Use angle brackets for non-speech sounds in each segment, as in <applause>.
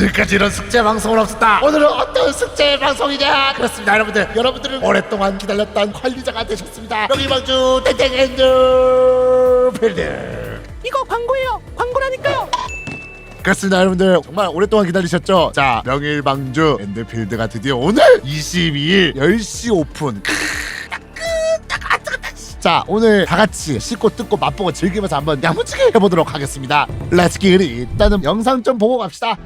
지금까지 이런 숙제 방송은 없었다. 오늘은 어떤 숙제 방송이냐? 그렇습니다 여러분들. 여러분들은 오랫동안 기다렸던 관리자가 되셨습니다. 명희방주 땡땡앤드 필드. 이거 광고예요. 광고라니까요. 그렇습니다 여러분들. 정말 오랫동안 기다리셨죠? 자 명일방주 엔드필드가 드디어 오늘 22일 10시 오픈. 자 오늘 다 같이 씻고 뜯고 맛보고 즐기면서 한번 야무지게 해보도록 하겠습니다. 렛츠 기릿 일단은 영상 좀 보고 갑시다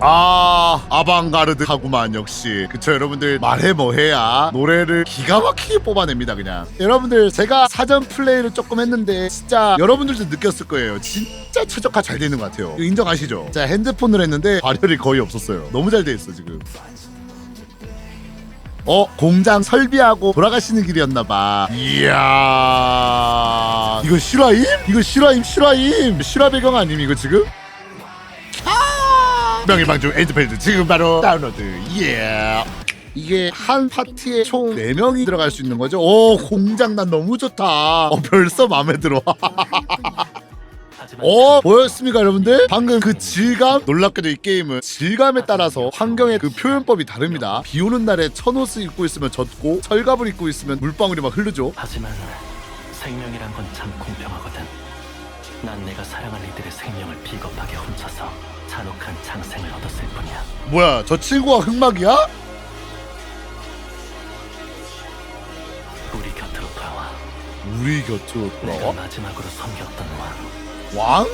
아 아방가르드 하구만 역시. 그쵸 여러분들. 말해 뭐해야 노래를 기가 막히게 뽑아냅니다 그냥. 여러분들 제가 사전 플레이를 조금 했는데 진짜 여러분들도 느꼈을 거예요. 진짜 최적화 잘 되는 것 같아요. 인정하시죠? 자 핸드폰으로 했는데 발열이 거의 없었어요. 너무 잘 돼 있어 지금. 어 공장 설비하고 돌아가시는 길이었나봐. 이야. 이거 실화임? 이거 실화임 실화임. 실화 배경 아님 이거 지금? 명예방주 엔드필드 지금 바로 다운로드. 예. 이게 한 파티에 총 4명이 들어갈 수 있는 거죠? 오 공장 난 너무 좋다. 어 벌써 마음에 들어. <laughs> 어 보였습니까 여러분들? 방금 그 질감? 놀랍게도 이 게임은 질감에 따라서 환경의 그 표현법이 다릅니다. 비 오는 날에 천옷을 입고 있으면 젖고 철갑을 입고 있으면 물방울이 막 흐르죠? 하지만 생명이란 건 참 공평하거든. 난 내가 사랑한 이들의 생명을 비겁하게 훔 뭐야 저 친구가 흑막이야? 우리 곁으로 돌아와. 우리 곁으로 내가 돌아와? 마지막으로 섬겼던 왕. 왕?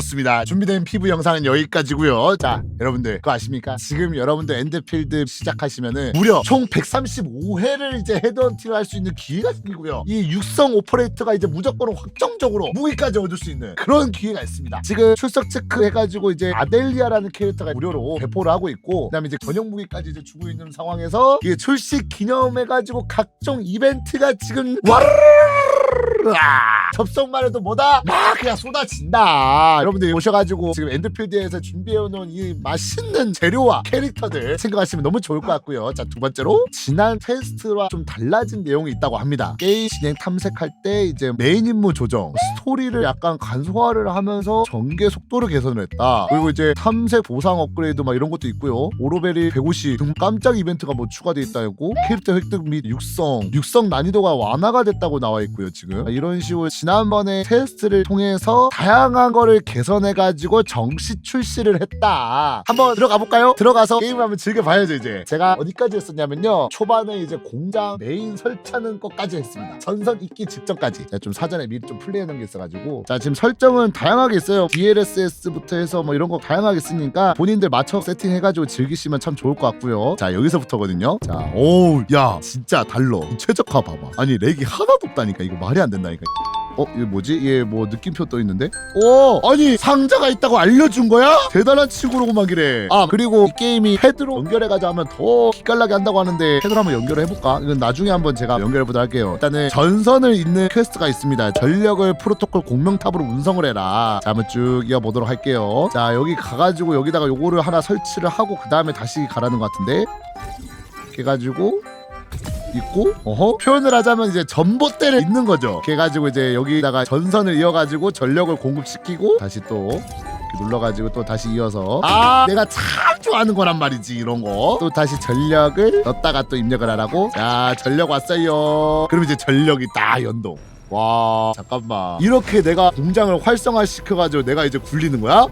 좋습니다. 준비된 피부 영상은 여기까지고요. 자, 여러분들 그거 아십니까? 지금 여러분들 엔드필드 시작하시면은 무려 총 135회를 이제 헤드헌팅을 할 수 있는 기회가 생기고요. 이 육성 오퍼레이터가 이제 무조건 확정적으로 무기까지 얻을 수 있는 그런 기회가 있습니다. 지금 출석 체크 해가지고 이제 아델리아라는 캐릭터가 무료로 배포를 하고 있고 그다음에 이제 전용 무기까지 이제 주고 있는 상황에서 이게 출시 기념해가지고 각종 이벤트가 지금 와르르 아, 접속만 해도 뭐다? 막 그냥 쏟아진다. 여러분들 오셔가지고 지금 엔드필드에서 준비해놓은 이 맛있는 재료와 캐릭터들 생각하시면 너무 좋을 것 같고요. 자, 두 번째로 지난 테스트와 좀 달라진 내용이 있다고 합니다. 게임 진행 탐색할 때 이제 메인 임무 조정, 스토리를 약간 간소화를 하면서 전개 속도를 개선을 했다. 그리고 이제 탐색 보상 업그레이드 막 이런 것도 있고요. 오로벨이 150 등 깜짝 이벤트가 뭐 추가돼 있다고 캐릭터 획득 및 육성, 육성 난이도가 완화가 됐다고 나와 있고요. 지금 이런 식으로 지난번에 테스트를 통해서 다양한 거를 개선해가지고 정식 출시를 했다. 한번 들어가 볼까요? 들어가서 게임을 한번 즐겨봐야죠 이제. 제가 어디까지 했었냐면요. 초반에 이제 공장 메인 설치하는 것까지 했습니다. 전선 있기 직전까지. 제가 좀 사전에 미리 좀 플레이해놓은 게 있어가지고. 자 지금 설정은 다양하게 있어요. DLSS부터 해서 뭐 이런 거 다양하게 쓰니까 본인들 맞춰 세팅해가지고 즐기시면 참 좋을 것 같고요. 자 여기서부터거든요. 자 오우 야 진짜 달러. 이 최적화 봐봐. 아니 렉이 하나도 없다니까 이거 말이 안 된다니까. 어 이거 뭐지? 얘 뭐 느낌표 떠 있는데? 오 아니 상자가 있다고 알려준 거야? 대단한 친구로구만 이래. 아 그리고 이 게임이 패드로 연결해가지고 하면 더 기깔나게 한다고 하는데 패드로 한번 연결을 해볼까? 이건 나중에 한번 제가 연결해보도록 할게요. 일단은 전선을 잇는 퀘스트가 있습니다. 전력을 프로토콜 공명탑으로 운송을 해라. 자 한번 쭉 이어보도록 할게요. 자 여기 가가지고 여기다가 요거를 하나 설치를 하고 그 다음에 다시 가라는 것 같은데 이렇게 해가지고 있고 어허 표현을 하자면 이제 전봇대를 잇는 거죠. 그래 가지고 이제 여기다가 전선을 이어가지고 전력을 공급시키고 다시 또 눌러가지고 또 다시 이어서 아 내가 참 좋아하는 거란 말이지 이런 거. 또 다시 전력을 넣었다가 또 입력을 하라고. 자 전력 왔어요. 그럼 이제 전력이 딱 연동. 와 잠깐만. 이렇게 내가 공장을 활성화 시켜가지고 내가 이제 굴리는 거야?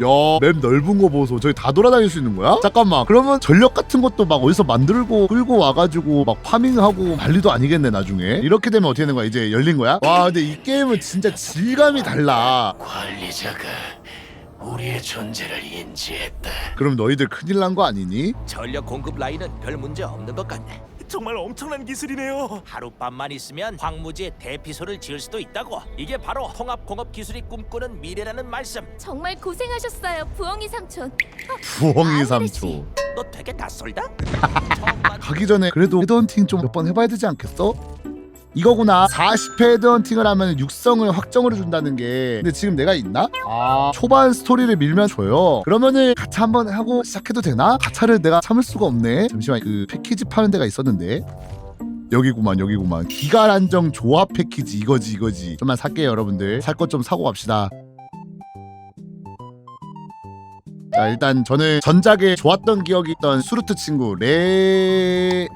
야, 맵 넓은 거 보소. 저기 다 돌아다닐 수 있는 거야? 잠깐만. 그러면 전력 같은 것도 막 어디서 만들고 끌고 와가지고 막 파밍하고 난리도 아니겠네 나중에. 이렇게 되면 어떻게 되는 거야? 이제 열린 거야? 와, 근데 이 게임은 진짜 질감이 달라. 관리자가 우리의 존재를 인지했다. 그럼 너희들 큰일 난 거 아니니? 전력 공급 라인은 별 문제 없는 것 같네. 정말 엄청난 기술이네요. 하룻밤만 있으면 황무지에 대피소를 지을 수도 있다고. 이게 바로 통합공업 기술이 꿈꾸는 미래라는 말씀. 정말 고생하셨어요, 부엉이 삼촌. 부엉이 아, 삼초. 너 되게 낯설다? <laughs> 처음 만 가기 전에 그래도 헤드헌팅 좀 몇 번 해봐야 되지 않겠어? 이거구나. 40회 헤드헌팅을 하면 육성을 확정을 해준다는 게. 근데 지금 내가 있나? 아 초반 스토리를 밀면 줘요. 그러면은 가차 한번 하고 시작해도 되나? 가차를 내가 참을 수가 없네. 잠시만 그 패키지 파는 데가 있었는데. 여기구만 여기구만. 기간 안정 조합 패키지. 이거지 이거지. 좀만 살게요 여러분들. 살 것 좀 사고 갑시다. 자 일단 저는 전작에 좋았던 기억이 있던 수루트 친구 레...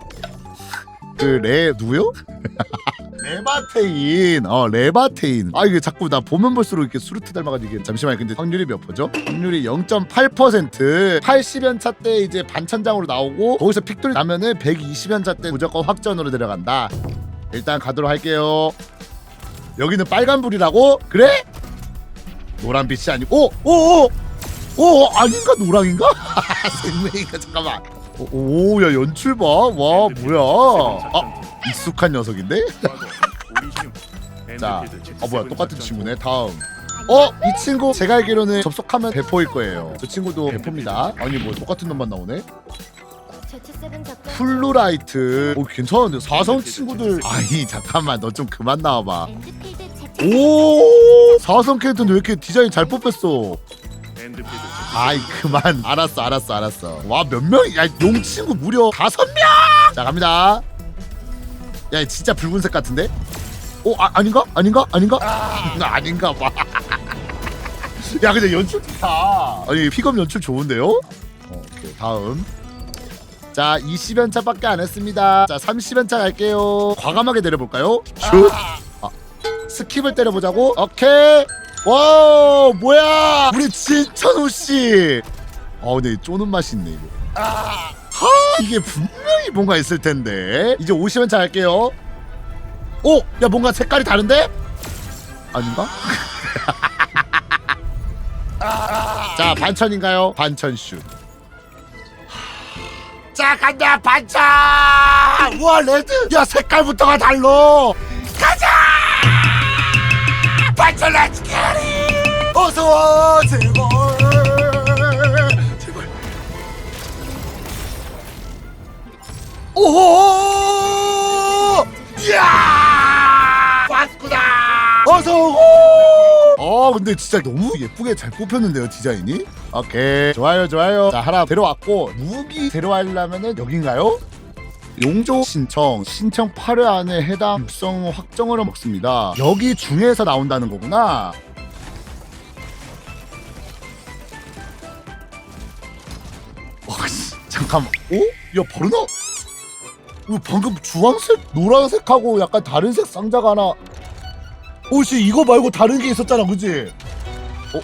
그 레 누구요? <laughs> 레바테인 어 레바테인 아 이게 자꾸 나 보면 볼수록 이렇게 수루트 닮아가지고 이게 잠시만요 근데 확률이 몇 퍼죠? 확률이 0.8% 80연차 때 이제 반천장으로 나오고 거기서 픽돌 나면은 120연차 때 무조건 확전으로 내려간다 일단 가도록 할게요 여기는 빨간불이라고? 그래? 노란빛이 아니고 오오오 오 아닌가 노랑인가? <laughs> 생명인가 잠깐만 오야 연출 봐 와 뭐야 아 익숙한 녀석인데? 자, 어 뭐야 똑같은 친구네. 다음. 어? 이 친구 제가 알기로는 접속하면 배포일 거예요. 저 친구도 배포입니다. 아니 뭐 똑같은 놈만 나오네. 제트7 작전 플루라이트. 오 괜찮은데 사성 친구들. 아니 잠깐만 너 좀 그만 나와봐. 오 사성 캐릭터는 왜 이렇게 디자인 잘 뽑혔어? 아이 그만. 알았어 알았어 알았어. 와 몇 명? 야용 친구 무려 다섯 명. 자 갑니다. 야 진짜 붉은색 같은데? 오 아, 아닌가? 아닌가? 아닌가? 아, <laughs> 아닌가 봐. 야 근데 연출 좋다. 아니 픽업 연출 좋은데요? 어, 오케이 다음. 자 20연차밖에 안 했습니다. 자 30연차 갈게요. 과감하게 내려볼까요? 슛. 아, 스킵을 때려보자고. 오케이. 와 뭐야? 우리 진천우 씨. 어 근데 쪼는 맛이 있네 이거. 하 이게 분명히 뭔가 있을 텐데. 이제 50연차 갈게요. 오! 야 뭔가 색깔이 다른데? 아닌가? 자 반천인가요? 반천 슛. 자 간다 반천! 우와 레드! 야 색깔부터가 달라! 가자! 렛츠 캐리! 어서 와 제발 제발 오호! 이야! 왔구나! 어서 오고! 어 근데 진짜 너무 예쁘게 잘 뽑혔는데요 디자인이? 오케이 좋아요 좋아요 자 하나 데려왔고 무기 데려와려면은 여긴가요? 용조 신청 신청 8회 안에 해당 육성 확정을 먹습니다 여기 중에서 나온다는 거구나 잠깐만 어? 야 바로 나 이거 방금 주황색 노란색하고 약간 다른 색 상자가 하나 오씨 이거 말고 다른 게 있었잖아 그지? 어?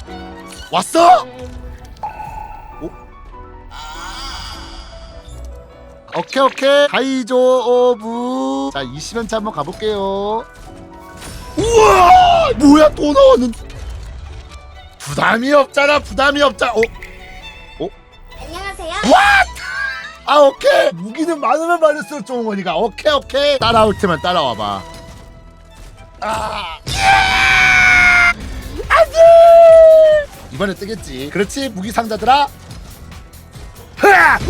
왔어? 어? 오케이 오케이 가이조 오브 자 20연차 한번 가볼게요 우와 뭐야 또 나왔는데 부담이 없잖아 부담이 없잖아 어? 안녕하세요 아 오케이. 무기는 많으면 많을수록 좋은 거니까. 오케이 오케이. 따라올 테면 따라와봐. 아. 안돼 이번에 뜨겠지. 그렇지 무기 상자들아!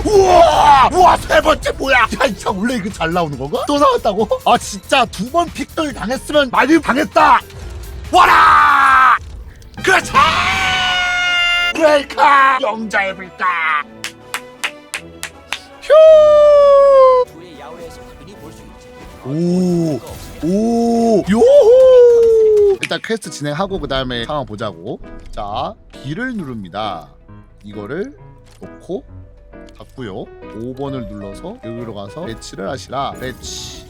우와! 우와 세 번째 뭐야? 야 이차 원래 이거 잘 나오는 건가? 또 나왔다고? 아 진짜 두 번 픽돌 당했으면 많이 당했다. 와라! 그렇지! 브레이커 영자해볼까 후에 야외에서 흔히 볼 수 있지. 오, 오, 요호! 일단 퀘스트 진행하고 그 다음에 상황 보자고. 자, B를 누릅니다. 이거를 놓고 닫고요. 5번을 눌러서 여기로 가서 배치를 하시라. 배치.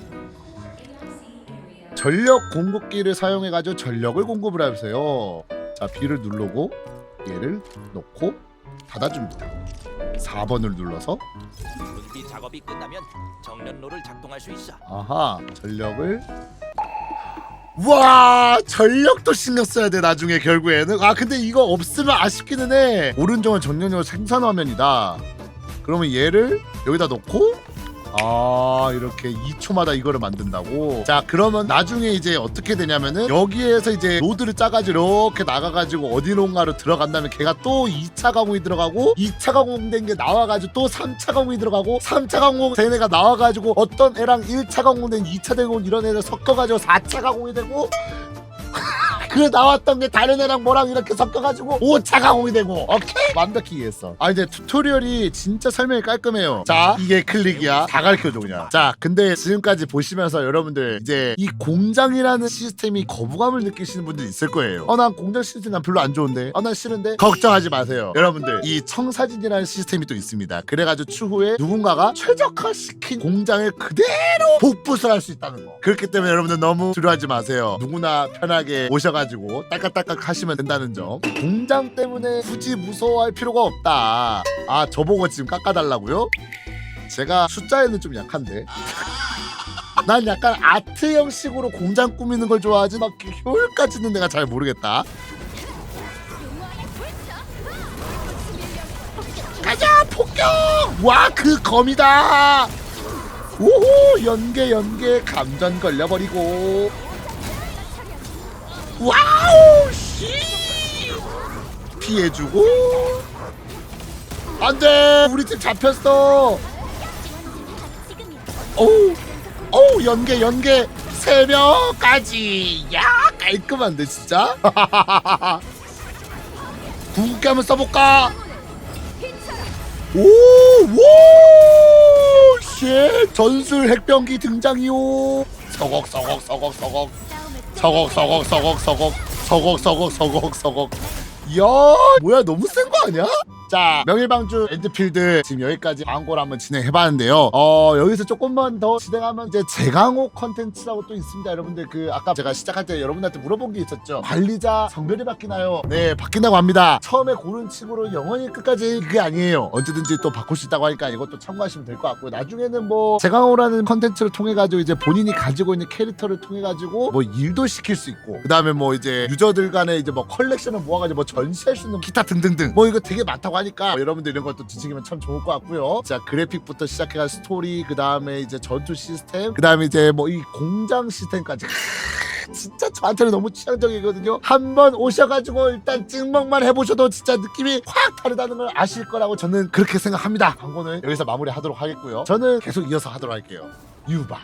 전력 공급기를 사용해 가지고 전력을 공급을 하세요. 자, B를 누르고 얘를 놓고 닫아줍니다. 4번을 눌러서 분비 작업이 끝나면 정련로를 작동할 수 있어. 아하 전력을 와 전력도 신경 써야 돼 나중에 결국에는 아 근데 이거 없으면 아쉽기는 해 오른쪽은 전력용 생산 화면이다 그러면 얘를 여기다 놓고 아 이렇게 2초마다 이거를 만든다고? 자 그러면 나중에 이제 어떻게 되냐면은 여기에서 이제 로드를 짜가지고 이렇게 나가가지고 어디론가로 들어간 다음에 걔가 또 2차 가공이 들어가고 2차 가공된 게 나와가지고 또 3차 가공이 들어가고 3차 가공 된 애가 나와가지고 어떤 애랑 1차 가공된 2차 되고 이런 애를 섞어가지고 4차 가공이 되고 그 나왔던 게 다른 애랑 뭐랑 이렇게 섞여가지고 5차 가공이 되고 오케이? 완벽히 이해했어. 아 이제 튜토리얼이 진짜 설명이 깔끔해요. 자 이게 클릭이야. 다 가르쳐줘 그냥. 자 근데 지금까지 보시면서 여러분들 이제 이 공장이라는 시스템이 거부감을 느끼시는 분들 있을 거예요. 어 난 공장 시스템 난 별로 안 좋은데. 어 난 싫은데. 걱정하지 마세요. 여러분들 이 청사진이라는 시스템이 또 있습니다. 그래가지고 추후에 누군가가 최적화시킨 공장을 그대로 복붙을 할 수 있다는 거. 그렇기 때문에 여러분들 너무 두려워하지 마세요. 누구나 편하게 오셔가 지고 딸깍딸깍 하시면 된다는 점. 공장 때문에 굳이 무서워할 필요가 없다. 아 저보고 지금 깎아달라고요? 제가 숫자에는 좀 약한데. <laughs> 난 약간 아트 형식으로 공장 꾸미는 걸 좋아하지 막 효율까지는 내가 잘 모르겠다. 가자 폭격! 와 그 검이다! 오호 연계 연계 감전 걸려버리고 와우 씨! 피해주고. 안돼! 우리 팀 잡혔어. 어우 어우 연계 연계. 세 명까지. 야 깔끔한데 진짜? <laughs> 궁극기 한번 써볼까? 오오쉣. 전술 핵병기 등장이요 서걱 서걱 서걱 서걱 서걱 서걱 서걱 서걱 서걱 서걱 서걱 서걱 이야 뭐야 너무 센 거 아니야? 자 명일방주 엔드필드 지금 여기까지 광고를 한번 진행해봤는데요. 어 여기서 조금만 더 진행하면 이제 재강호 컨텐츠라고 또 있습니다. 여러분들 그 아까 제가 시작할 때 여러분들한테 물어본 게 있었죠. 관리자 성별이 바뀌나요? 네 바뀐다고 합니다. 처음에 고른 칩으로 영원히 끝까지 그게 아니에요. 언제든지 또 바꿀 수 있다고 하니까 이것도 참고하시면 될 것 같고요. 나중에는 뭐 재강호라는 컨텐츠를 통해 가지고 이제 본인이 가지고 있는 캐릭터를 통해 가지고 뭐 일도 시킬 수 있고 그 다음에 뭐 이제 유저들 간에 이제 뭐 컬렉션을 모아가지고 뭐 전시할 수 있는 기타 등등등 뭐 이거 되게 많다고 하니까 뭐 여러분들 이런 것도 뒤지기면 참 좋을 것 같고요 자 그래픽부터 시작해가 스토리 그 다음에 이제 전투 시스템 그 다음에 이제 뭐 이 공장 시스템까지 진짜 저한테는 너무 취향적이거든요. 한번 오셔가지고 일단 찍먹만 해보셔도 진짜 느낌이 확 다르다는 걸 아실 거라고 저는 그렇게 생각합니다. 광고는 여기서 마무리하도록 하겠고요. 저는 계속 이어서 하도록 할게요. 유바.